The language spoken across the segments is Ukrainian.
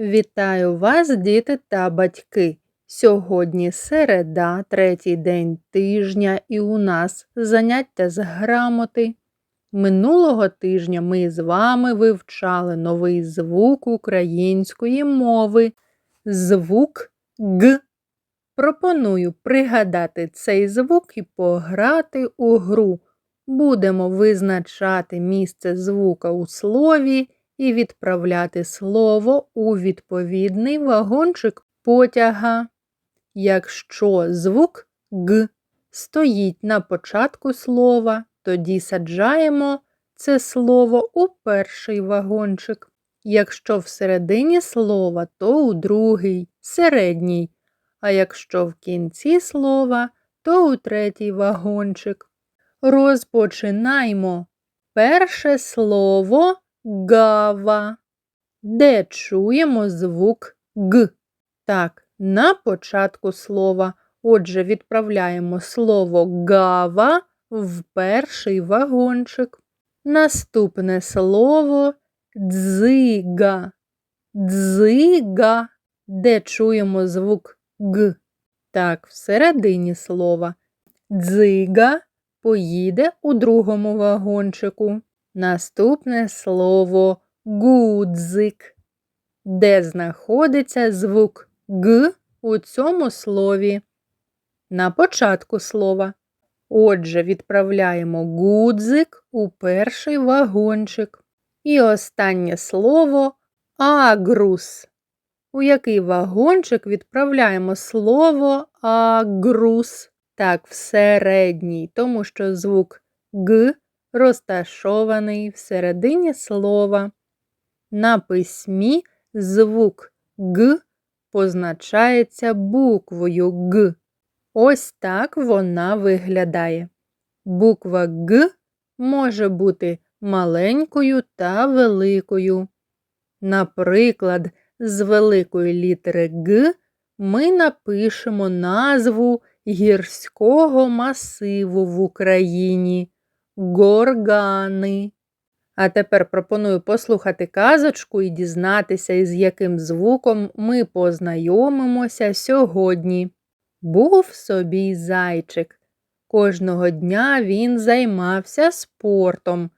Вітаю вас, діти та батьки! Сьогодні середа, третій день тижня, і у нас заняття з грамоти. Минулого тижня ми з вами вивчали новий звук української мови. Звук Г. Пропоную пригадати цей звук і пограти у гру. Будемо визначати місце звука у слові і відправляти слово у відповідний вагончик потяга. Якщо звук Г стоїть на початку слова, тоді саджаємо це слово у перший вагончик. Якщо всередині слова, то у другий, середній, а якщо в кінці слова, то у третій вагончик. Розпочинаймо. Перше слово гава, де чуємо звук Г. Так, на початку слова. Отже, відправляємо слово гава в перший вагончик. Наступне слово дзига. Дзига, де чуємо звук Г. Так, всередині слова. Дзига поїде у другому вагончику. Наступне слово гудзик, де знаходиться звук Г у цьому слові. На початку слова. Отже, відправляємо гудзик у перший вагончик. І останнє слово агрус. У який вагончик відправляємо слово агрус. Так, в середній, тому що звук Г розташований всередині слова. На письмі звук Г позначається буквою Г. Ось так вона виглядає. Буква Г може бути маленькою та великою. Наприклад, з великої літери Г ми напишемо назву гірського масиву в Україні горгани. А тепер пропоную послухати казочку і дізнатися, із яким звуком ми познайомимося сьогодні. Був собі зайчик. Кожного дня він займався спортом.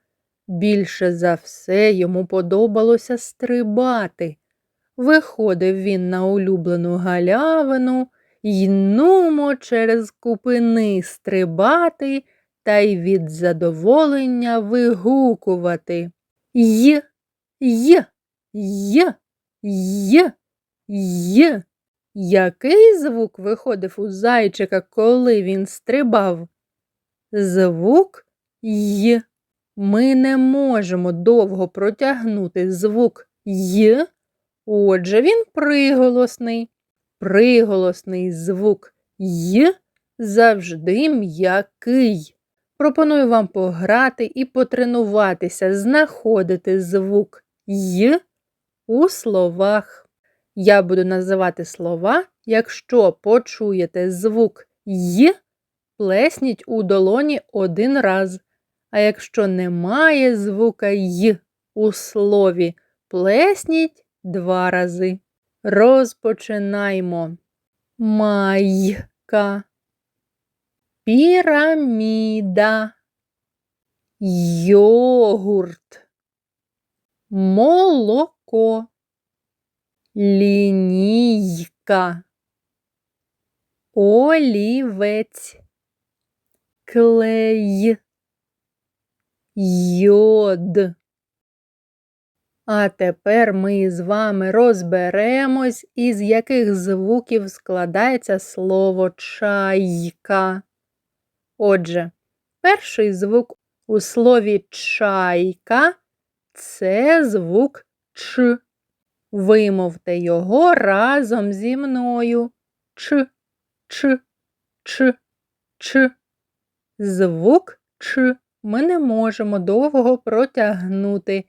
Більше за все йому подобалося стрибати. Виходив він на улюблену галявину й нумо через купини стрибати та й від задоволення вигукувати Й, Й, Й, Й, Й. Який звук виходив у зайчика, коли він стрибав? Звук Й. Ми не можемо довго протягнути звук Й, отже він приголосний. Приголосний звук Й завжди м'який. Пропоную вам пограти і потренуватися, знаходити звук й у словах. Я буду називати слова, якщо почуєте звук й, плесніть у долоні один раз. А якщо немає звука й у слові, плесніть два рази. Розпочинаймо. Майка піраміда, йогурт, молоко, лінійка, олівець, клей, йод. А тепер ми з вами розберемось, із яких звуків складається слово чайка. Отже, перший звук у слові чайка це звук Ч. Вимовте його разом зі мною. Ч, Ч, Ч, Ч. Звук Ч ми не можемо довго протягнути.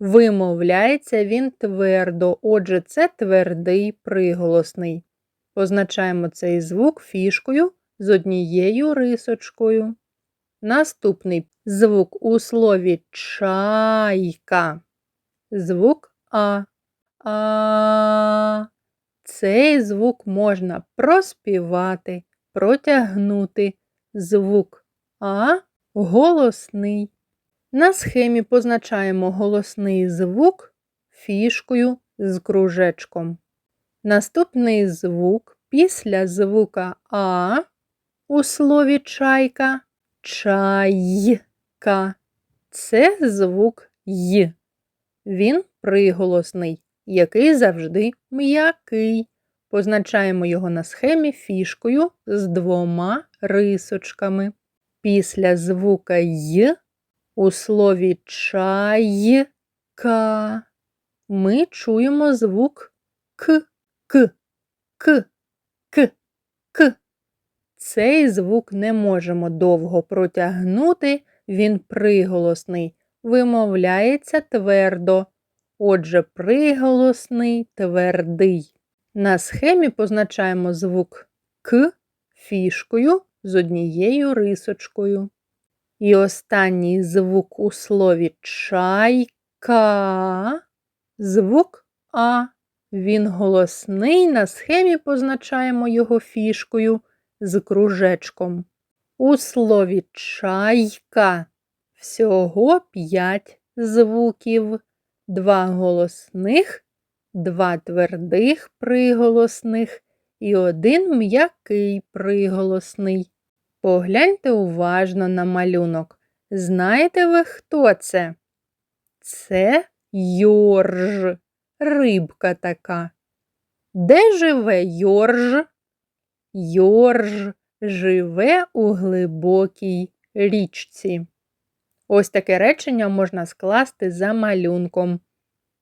Вимовляється він твердо, отже, це твердий приголосний. Позначаємо цей звук фішкою з однією рисочкою. Наступний звук у слові чайка. Звук А. А. Цей звук можна проспівати, протягнути. Звук А голосний. На схемі позначаємо голосний звук фішкою з кружечком. Наступний звук після звука А у слові чайка чайка. Це звук Й. Він приголосний, який завжди м'який. Позначаємо його на схемі фішкою з двома рисочками. Після звука Й у слові чайка ми чуємо звук К, К, К, К, К. Цей звук не можемо довго протягнути, він приголосний, вимовляється твердо. Отже, приголосний твердий. На схемі позначаємо звук К фішкою з однією рисочкою. І останній звук у слові чайка звук А. Він голосний, на схемі позначаємо його фішкою з кружечком. У слові чайка всього п'ять звуків, два голосних, два твердих приголосних і один м'який приголосний. Погляньте уважно на малюнок. Знаєте ви, хто це? Це йорж, рибка така. Де живе йорж? Йорж живе у глибокій річці. Ось таке речення можна скласти за малюнком.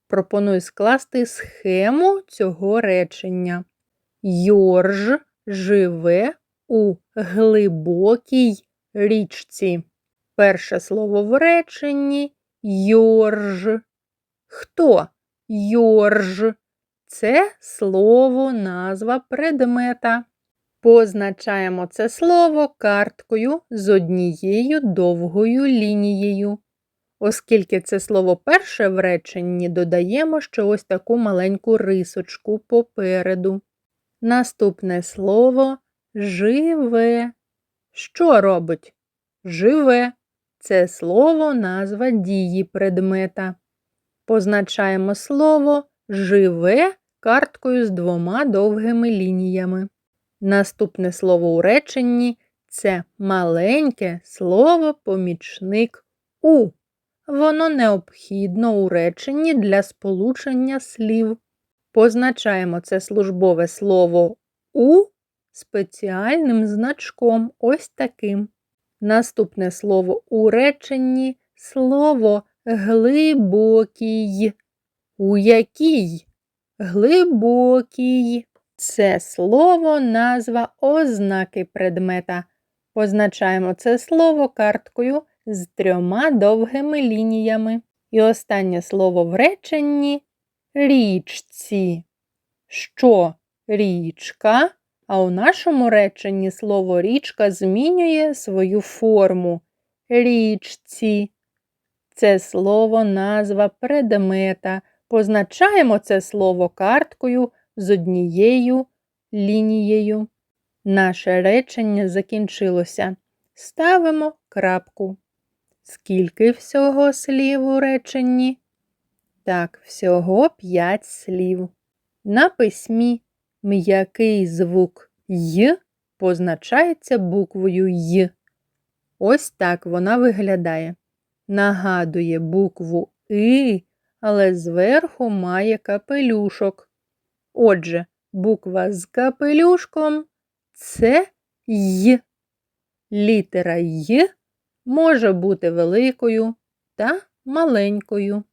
Пропоную скласти схему цього речення. Йорж живе у глибокій річці. Перше слово в реченні йорж. Хто йорж? Це слово назва предмета. Позначаємо це слово карткою з однією довгою лінією. Оскільки це слово перше в реченні, додаємо ще ось таку маленьку рисочку попереду. Наступне слово живе. Що робить? Живе. Це слово назва дії предмета. Позначаємо слово живе карткою з двома довгими лініями. Наступне слово у реченні це маленьке слово помічник у. Воно необхідно у реченні для сполучення слів. Позначаємо це службове слово у спеціальним значком ось таким. Наступне слово у реченні слово глибокий. У якій? Глибокий. Це слово назва ознаки предмета. Позначаємо це слово карткою з трьома довгими лініями. І останнє слово в реченні річці. Що річка? А у нашому реченні слово річка змінює свою форму. Річці. Це слово назва предмета. Позначаємо це слово карткою з однією лінією. Наше речення закінчилося. Ставимо крапку. Скільки всього слів у реченні? Так, всього п'ять слів. На письмі м'який звук Й позначається буквою Й. Ось так вона виглядає. Нагадує букву И, але зверху має капелюшок. Отже, буква з капелюшком це Й. Літера Й може бути великою та маленькою.